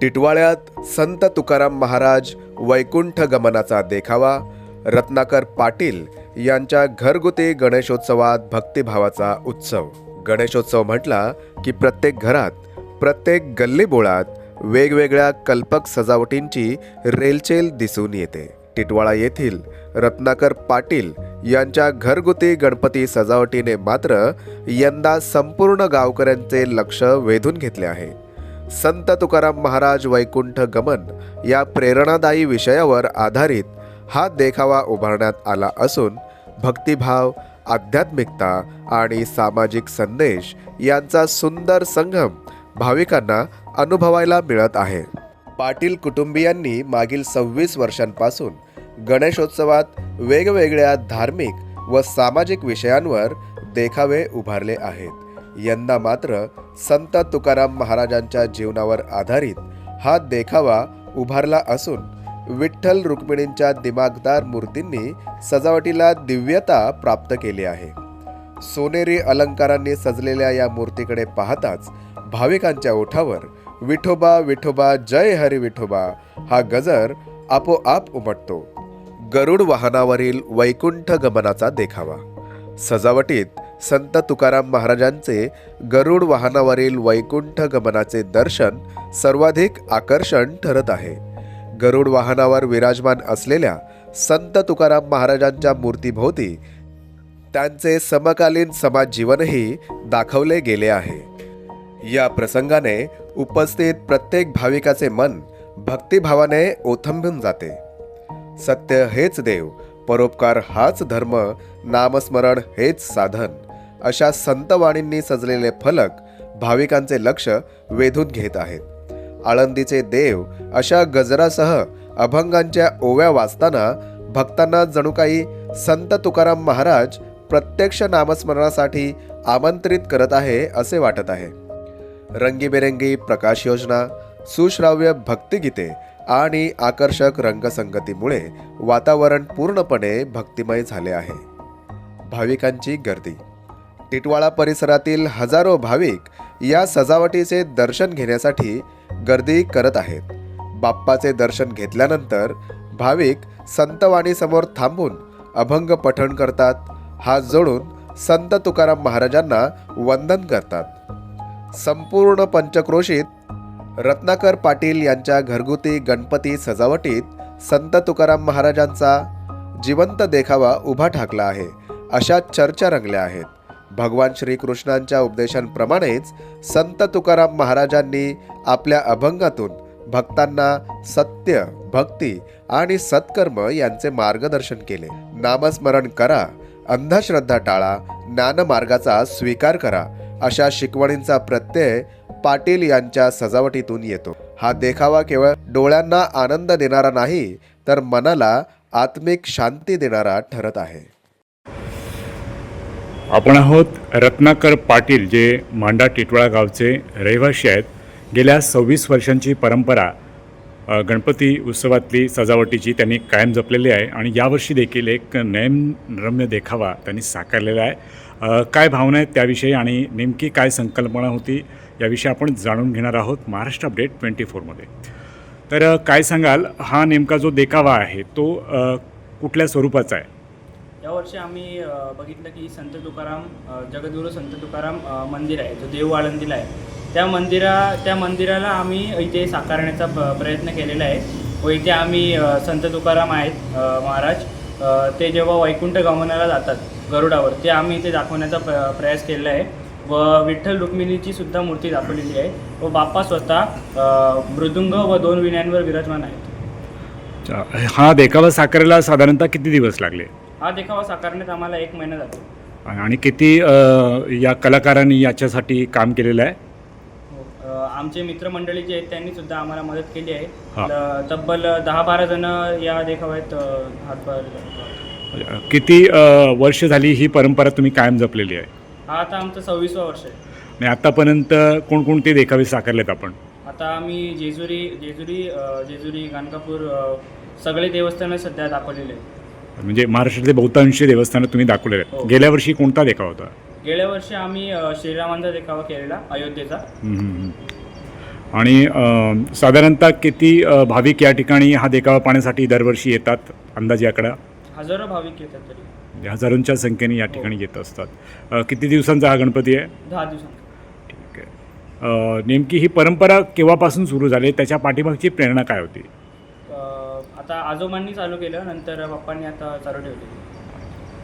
टिटवाळ्यात संत तुकाराम महाराज वैकुंठ गमनाचा देखावा रत्नाकर पाटील यांच्या घरगुती गणेशोत्सवात भक्तिभावाचा उत्सव. गणेशोत्सव म्हटला की प्रत्येक घरात प्रत्येक गल्लीबोळात वेगवेगळ्या कल्पक सजावटींची रेलचेल दिसून येते. टिटवाळा येथील रत्नाकर पाटील यांच्या घरगुती गणपती सजावटीने मात्र यंदा संपूर्ण गावकऱ्यांचे लक्ष वेधून घेतले आहे. संत तुकाराम महाराज वैकुंठ गमन या प्रेरणादायी विषयावर आधारित हा देखावा उभारण्यात आला असून भक्तिभाव आध्यात्मिकता आणि सामाजिक संदेश यांचा सुंदर संगम भाविकांना अनुभवायला मिळत आहे. पाटील कुटुंबियांनी मागील सव्वीस वर्षांपासून गणेशोत्सवात वेगवेगळ्या धार्मिक व सामाजिक विषयांवर देखावे उभारले आहेत. यंदा मात्र संत तुकाराम महाराजांच्या जीवनावर आधारित हा देखावा उभारला असून विठ्ठल रुक्मिणींच्या दिमागदार मूर्तींनी सजावटीला दिव्यता प्राप्त केली आहे. सोनेरी अलंकारांनी सजलेल्या या मूर्तीकडे पाहताच भाविकांच्या ओठावर विठोबा विठोबा जय हरी विठोबा हा गजर आपोआप उमटतो. गरुड वाहनावरील वैकुंठ गमनाचा देखावा. सजावटीत संत तुकाराम महाराजांचे गरुड वाहनावरील वैकुंठ गमनाचे दर्शन सर्वाधिक आकर्षण ठरत आहे. गरुड वाहनावर विराजमान असलेल्या संत तुकाराम महाराजांच्या मूर्तीभोवती त्यांचे समकालीन समाज जीवनही दाखवले गेले आहे. या प्रसंगाने उपस्थित प्रत्येक भाविकाचे मन भक्तिभावाने ओथंबून जाते. सत्य हेच देव परोपकार हाच धर्म नामस्मरण हेच साधन. अशा संतवाणींनी सजलेले फलक भाविकांचे लक्ष वेधून घेत आहेत. आळंदीचे देव अशा गजरासह अभंगांच्या ओव्या वाचताना भक्तांना जणू काही संत तुकाराम महाराज प्रत्यक्ष नामस्मरणासाठी आमंत्रित करत आहे असे वाटत आहे. रंगीबेरंगी प्रकाश योजना सुश्राव्य भक्तिगीते आणि आकर्षक रंगसंगतीमुळे वातावरण पूर्णपणे भक्तिमय झाले आहे. भाविकांची गर्दी टिटवाळा परिसरातील हजारो भाविक या सजावटीचे दर्शन घेण्यासाठी गर्दी करत आहेत. बाप्पाचे दर्शन घेतल्यानंतर भाविक संतवाणीसमोर थांबून अभंग पठण करतात हात जोडून संत तुकाराम महाराजांना वंदन करतात. संपूर्ण पंचक्रोशीत रत्नाकर पाटील यांच्या घरगुती गणपती सजावटीत संत तुकाराम महाराजांचा जिवंत देखावा उभा ठाकला आहे अशा चर्चा रंगल्या आहेत. भगवान श्रीकृष्णांच्या उपदेशांप्रमाणेच संत तुकाराम महाराजांनी आपल्या अभंगातून भक्तांना सत्य भक्ती आणि सत्कर्म यांचे मार्गदर्शन केले. नामस्मरण करा अंधश्रद्धा टाळा ज्ञानमार्गाचा स्वीकार करा अशा शिकवणींचा प्रत्यय पाटील यांच्या सजावटीतून येतो. हा देखावा केवळ डोळ्यांना आनंद देणारा नाही तर मनाला आत्मिक शांती देणारा ठरत आहे. आपण आहोत रत्नाकर पाटील जे मांडा टिटवाळा गावचे रहिवासी आहेत. गेल्या सव्वीस वर्षांची परंपरा गणपती उत्सवातली सजावटीची त्यांनी कायम जपलेली आहे आणि यावर्षी देखील एक नयनरम्य देखावा त्यांनी साकारलेला आहे. काय भावना आहेत त्याविषयी आणि नेमकी काय संकल्पना होती याविषयी आपण जाणून घेणार आहोत महाराष्ट्र अपडेट ट्वेंटी फोरमध्ये तर काय सांगाल? हा नेमका जो देखावा आहे तो कुठल्या स्वरूपाचा आहे? यावर्षी आम्ही बघितलं की संत तुकाराम जगद्गुरू संत तुकाराम मंदिर आहे जो देव आळंदीला आहे. त्या मंदिरा त्या मंदिराला आम्ही इथे साकारण्याचा प प्रयत्न केलेला आहे. व इथे आम्ही संत तुकाराम आहेत महाराज. ते जेव्हा वैकुंठ गमनाला जातात गरुडावर ते आम्ही इथे दाखवण्याचा प्र प्रयास केलेला आहे. व विठ्ठल रुक्मिणीची सुद्धा मूर्ती दाखवलेली आहे. व बाप्पा स्वतः मृदुंग व दोन विण्यांवर विराजमान आहेत. हा देखावा साकारायला साधारणतः किती दिवस लागले? हा देखावा साकारण्यात आम्हाला एक महिना जातो आणि किती अ, या कलाकारांनी याच्यासाठी काम केलेलं आहे हो. अ, आमचे मित्रमंडळी जे आहेत त्यांनी सुद्धा आम्हाला मदत केली आहे हा. ल- तब्बल दहा बारा जण या देखाव्यात अ, हातभार लावतात. किती अ, वर्ष झाली ही परंपरा तुम्ही कायम जपलेली आहे हा आता आमचं सव्वीसवा वर्ष आहे आणि आतापर्यंत कोणकोणते देखावे साकारलेत आपण आता आम्ही जेजुरी जेजुरी अ, जेजुरी गाणगापूर अ, सगळे देवस्थानं सध्या दाखवलेले आहेत म्हणजे महाराष्ट्रातले बहुतांश देवस्थानं तुम्ही दाखवलेले आहेत. हो. गेल्या वर्षी कोणता देखावा होता? गेल्या वर्षी आम्ही अ, श्रीरामांचा देखावा केलेला अयोध्येचा. हम्म, हम्म, हम्म. आणि अ, साधारणतः किती अ, भाविक या ठिकाणी हा देखावा पाहण्यासाठी दरवर्षी येतात अंदाजे आकडा हजारो भाविक येतात तरी. म्हणजे हजारोंच्या संख्येने या ठिकाणी येत असतात. अ, किती दिवसांचा हा गणपती आहे? दहा दिवसांत ठीक आहे. अ, नेमकी ही परंपरा केव्हापासून सुरू झाली? त्याच्या पाठीमागची प्रेरणा काय होती? आता आजोबांनी चालू केलं नंतर पप्पांनी आता चालू ठेवली.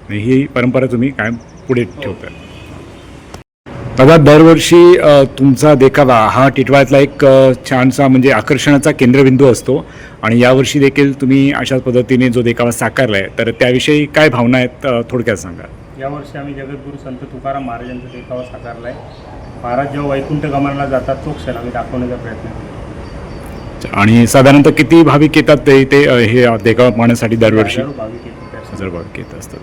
आणि ही परंपरा तुम्ही कायम पुढे ठेवताय दादा दरवर्षी अ, तुमचा देखावा हा टिटवाळ्यातला एक अ, छानसा म्हणजे आकर्षणाचा केंद्रबिंदू असतो. आणि यावर्षी देखील तुम्ही अशाच पद्धतीने जो देखावा साकारला आहे तर त्याविषयी काय भावना आहेत अ, थोडक्यात सांगा. यावर्षी आम्ही जगद्गुरू संत तुकाराम महाराजांचा देखावा साकारला आहे महाराज जेव्हा वैकुंठ गमनाला जातात तो क्षण आम्ही दाखवण्याचा प्रयत्न केला आणि साधारणतः किती भाविक येतात ते इथे अ, हे देखावा पाहण्यासाठी दरवर्षी? हजार भाविक येत असतात.